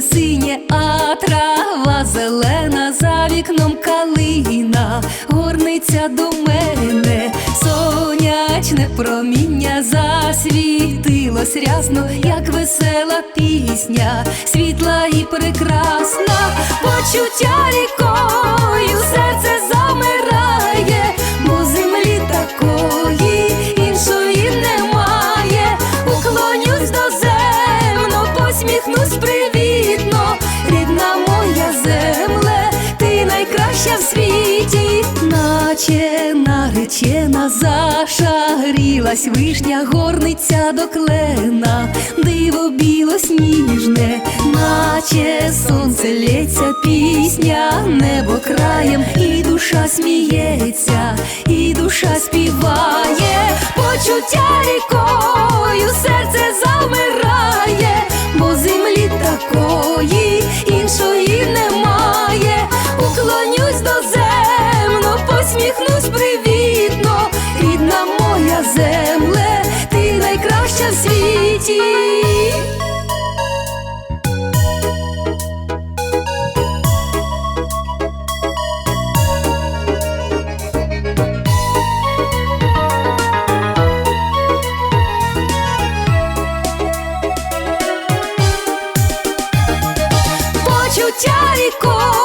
синє, синє, а трава зелена, за вікном калина, горниця до мене, сонячне проміння. Засвітилось рясно, як весела пісня, світла і прекрасна почуття ріком. Наречена зашагрілась вишня, горниця до клена, диво білосніжне, наче сонце лється пісня, небо краєм, і душа сміється, і душа співає, почуття рікою, світі. почуття рікою,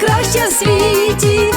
найкраща в світі,